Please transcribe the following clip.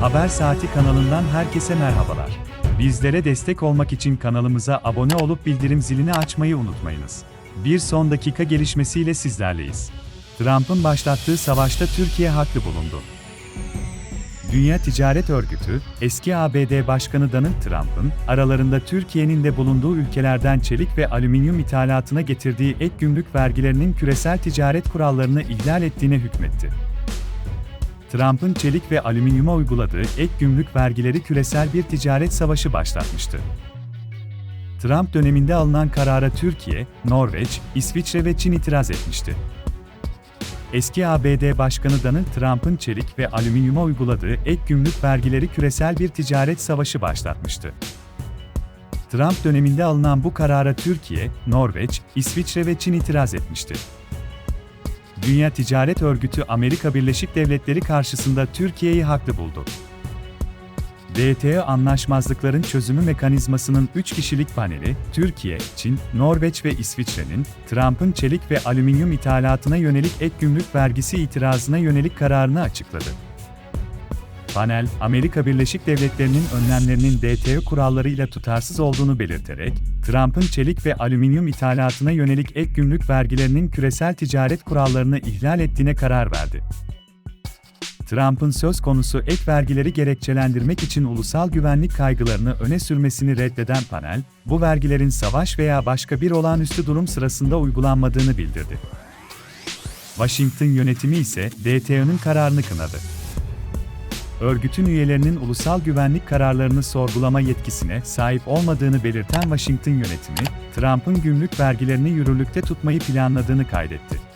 Haber Saati kanalından herkese merhabalar. Bizlere destek olmak için kanalımıza abone olup bildirim zilini açmayı unutmayınız. Bir son dakika gelişmesiyle sizlerleyiz. Trump'ın başlattığı savaşta Türkiye haklı bulundu. Dünya Ticaret Örgütü, eski ABD Başkanı Donald Trump'ın, aralarında Türkiye'nin de bulunduğu ülkelerden çelik ve alüminyum ithalatına getirdiği ek gümrük vergilerinin küresel ticaret kurallarını ihlal ettiğine hükmetti. Trump'ın çelik ve alüminyuma uyguladığı ek gümrük vergileri küresel bir ticaret savaşı başlatmıştı. Trump döneminde alınan karara Türkiye, Norveç, İsviçre ve Çin itiraz etmişti. Eski ABD Başkanı Donald Trump'ın çelik ve alüminyuma uyguladığı ek gümrük vergileri küresel bir ticaret savaşı başlatmıştı. Trump döneminde alınan bu karara Türkiye, Norveç, İsviçre ve Çin itiraz etmişti. Dünya Ticaret Örgütü Amerika Birleşik Devletleri karşısında Türkiye'yi haklı buldu. WTO anlaşmazlıkların çözümü mekanizmasının 3 kişilik paneli, Türkiye, Çin, Norveç ve İsviçre'nin, Trump'ın çelik ve alüminyum ithalatına yönelik ek gümrük vergisi itirazına yönelik kararını açıkladı. Panel, Amerika Birleşik Devletleri'nin önlemlerinin WTO kurallarıyla tutarsız olduğunu belirterek, Trump'ın çelik ve alüminyum ithalatına yönelik ek gümrük vergilerinin küresel ticaret kurallarını ihlal ettiğine karar verdi. Trump'ın söz konusu ek vergileri gerekçelendirmek için ulusal güvenlik kaygılarını öne sürmesini reddeden panel, bu vergilerin savaş veya başka bir olağanüstü durum sırasında uygulanmadığını bildirdi. Washington yönetimi ise DTO'nun kararını kınadı. Örgütün üyelerinin ulusal güvenlik kararlarını sorgulama yetkisine sahip olmadığını belirten Washington yönetimi, Trump'ın gümrük vergilerini yürürlükte tutmayı planladığını kaydetti.